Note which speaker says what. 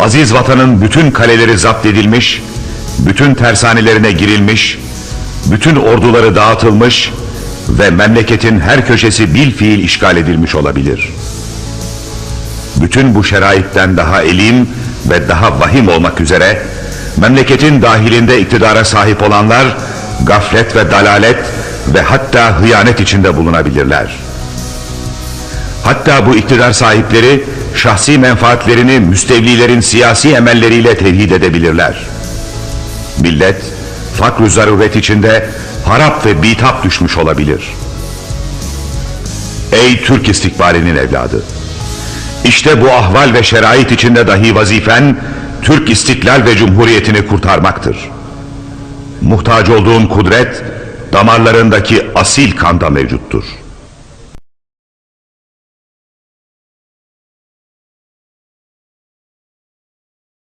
Speaker 1: aziz vatanın bütün kaleleri zapt edilmiş, bütün tersanelerine girilmiş, bütün orduları dağıtılmış ve memleketin her köşesi bil fiil işgal edilmiş olabilir. Bütün bu şeraitten daha elim ve daha vahim olmak üzere, memleketin dahilinde iktidara sahip olanlar, gaflet ve dalalet ve hatta hıyanet içinde bulunabilirler. Hatta bu iktidar sahipleri şahsi menfaatlerini müstevlilerin siyasi emelleriyle tevhid edebilirler. Millet fakr zaruret içinde harap ve bitap düşmüş olabilir. Ey Türk istikbalinin evladı! İşte bu ahval ve şerait içinde dahi vazifen Türk istiklal ve cumhuriyetini kurtarmaktır. Muhtaç olduğun kudret damarlarındaki asil kanda mevcuttur.